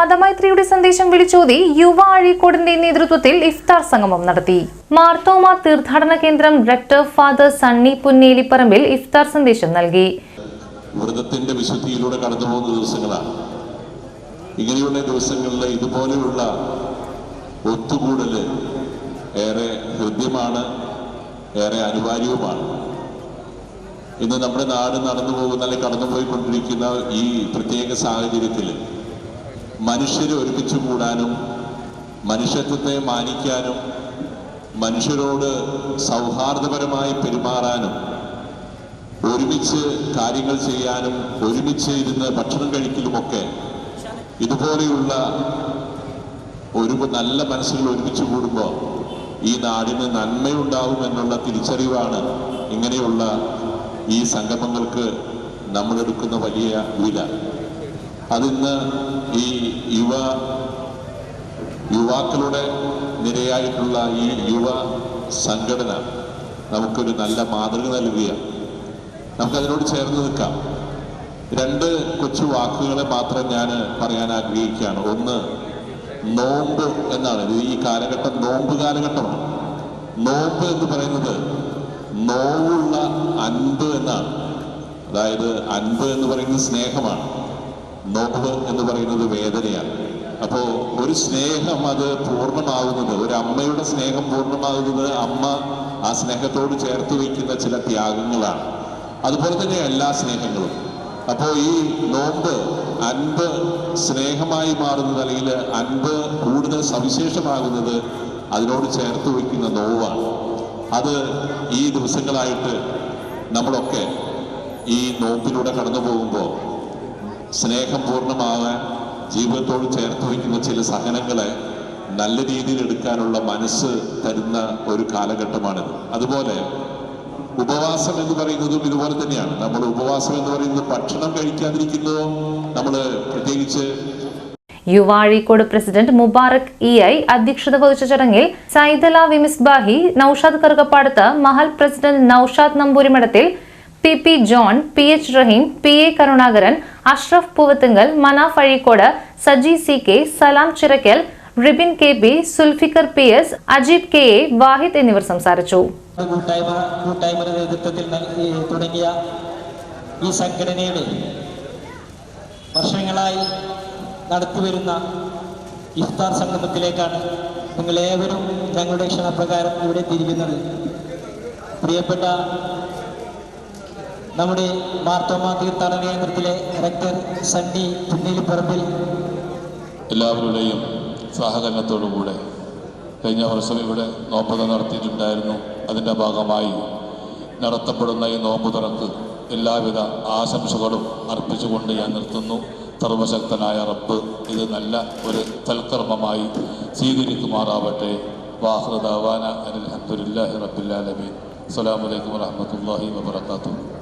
മതമൈത്രിയുടെ സന്ദേശം വിളിച്ചോതി യുവ അഴീക്കോടിന്റെ നേതൃത്വത്തിൽ ഇഫ്താർ സംഗമം നടത്തി. മാർത്തോമ തീർത്ഥാടന കേന്ദ്രം ഡയറക്ടർ ഫാദർ സണ്ണി പുന്നേലിപ്പറമ്പിൽ ഇഫ്താർ സന്ദേശം നൽകി. വ്രതത്തിന്റെ വിശുദ്ധിയിലൂടെ കടന്നു പോകുന്ന ദിവസങ്ങളാണ്. ഇങ്ങനെയുള്ള ദിവസങ്ങളിൽ ഇതുപോലെയുള്ള ഒത്തുകൂടൽ ഏറെ ഹൃദ്യമാണ് ഏറെ അനിവാര്യവുമാണ്. ഇന്ന് നമ്മുടെ നാട് നടന്നു പോകുന്ന അല്ലെങ്കിൽ കടന്നുപോയിക്കൊണ്ടിരിക്കുന്ന ഈ പ്രത്യേക സാഹചര്യത്തിൽ മനുഷ്യരെ ഒരുമിച്ച് കൂടാനും മനുഷ്യത്വത്തെ മാനിക്കാനും മനുഷ്യരോട് സൗഹാർദ്ദപരമായി പെരുമാറാനും ഒരുമിച്ച് കാര്യങ്ങൾ ചെയ്യാനും ഒരുമിച്ച് ഇരുന്ന് ഭക്ഷണം കഴിക്കലുമൊക്കെ ഇതുപോലെയുള്ള ഒരു നല്ല മനസ്സുകൾ ഒരുമിച്ച് കൂടുമ്പോൾ ഈ നാടിന് നന്മയുണ്ടാവുമെന്നുള്ള തിരിച്ചറിവാണ് ഇങ്ങനെയുള്ള ഈ സംഗമങ്ങൾക്ക് നമ്മളെടുക്കുന്ന വലിയ വില. അതിന്ന് ഈ യുവ യുവാക്കളുടെ നിരയായിട്ടുള്ള ഈ യുവ സംഘടന നമുക്കൊരു നല്ല മാതൃക നൽകുകയാണ്. നമുക്കതിനോട് ചേർന്ന് നിൽക്കാം. രണ്ട് കൊച്ചു വാക്കുകളെ മാത്രം ഞാൻ പറയാൻ ആഗ്രഹിക്കുകയാണ്. ഒന്ന് നോമ്പ് എന്നാണ്. ഈ കാലഘട്ടം നോമ്പ് കാലഘട്ടമാണ്. നോമ്പ് എന്ന് പറയുന്നത് നോവുള്ള അൻപ് എന്നാണ്. അതായത് അൻപ് എന്ന് പറയുന്നത് സ്നേഹമാണ്. നോമ്പ് എന്ന് പറയുന്നത് വേദനയാണ്. അപ്പോൾ ഒരു സ്നേഹം അത് പൂർണമാകുന്നത് ഒരു അമ്മയുടെ സ്നേഹം പൂർണമാകുന്നത് അമ്മ ആ സ്നേഹത്തോട് ചേർത്ത് വയ്ക്കുന്ന ചില ത്യാഗങ്ങളാണ്. അതുപോലെ തന്നെ എല്ലാ സ്നേഹങ്ങളും. അപ്പോൾ ഈ നോമ്പ് അൻപ് സ്നേഹമായി മാറുന്നത് അല്ലെങ്കിൽ അൻപ് കൂടുതൽ സവിശേഷമാകുന്നത് അതിനോട് ചേർത്ത് വയ്ക്കുന്ന നോവാണ്. അത് ഈ ദിവസങ്ങളായിട്ട് നമ്മളൊക്കെ ഈ നോമ്പിലൂടെ കടന്നു പോകുമ്പോൾ സ്നേഹം പൂർണമാവാൻ ജീവിതത്തോട് ചേർത്ത് വയ്ക്കുന്ന ചില സഹനങ്ങളെ നല്ല രീതിയിൽ എടുക്കാനുള്ള മനസ്സ് തരുന്ന ഒരു കാലഘട്ടമാണിത്. അതുപോലെ ഉപവാസം എന്ന് പറയുന്നതും ഇതുപോലെ തന്നെയാണ്. നമ്മൾ ഉപവാസം എന്ന് പറയുന്നത് ഭക്ഷണം കഴിക്കാതിരിക്കുന്നതോ നമ്മൾ പ്രത്യേകിച്ച് യുവാഴിക്കോട് പ്രസിഡന്റ് മുബാറക് ഇ ഐ അധ്യക്ഷത വഹിച്ച ചടങ്ങിൽ സൈദല വിമിസ്ബാഹി Naushad Karukappadath Mahal president Naushad Namboorimadathil P P John P H Rahim P A Karunakaran Ashraf Poovathunkal Manaf Azhikode Saji C K Salam Chirakkal Ribin K B Sulfikar P S Ajeeb K A Wahid എന്നിവർ സംസാരിച്ചു. ഈ സംഘടനയുടെ വർഷങ്ങളായി നടത്തിവരുന്ന ഇഫ്താർ സംഗമത്തിലേക്കാണ് നിങ്ങളേവരും ഞങ്ങളുടെ ക്ഷണപ്രകാരം ഇവിടെ തിരിക്കുന്നത് പ്രിയപ്പെട്ട നമ്മുടെ മാർത്തോമ തീർത്ഥാടന കേന്ദ്രത്തിലെ ഡയറക്ടർ സണ്ണി തുന്നിലിപ്പറമ്പിൽ എല്ലാവരുടെയും സഹകരണത്തോടുകൂടെ കഴിഞ്ഞ വർഷം ഇവിടെ നോമ്പുത നടത്തിയിട്ടുണ്ടായിരുന്നു. അതിന്റെ ഭാഗമായി നടത്തപ്പെടുന്ന ഈ നോമ്പ് തുറക്ക് എല്ലാവിധ ആശംസകളും അർപ്പിച്ചുകൊണ്ട് ഞാൻ നിർത്തുന്നു. സർവശക്തനായ റബ്ബ് ഇത് നല്ല ഒരു തൽക്കർമ്മമായി സ്വീകരിക്കുമാറാവട്ടെ. വാഹൃദാവാന അലഹമുല്ലാഹി റബ്ബില്ലാലമീൻ അസ്സലാമു അലൈക്കും വറഹ്മത്തുള്ളാഹി വബറകാതുഹു.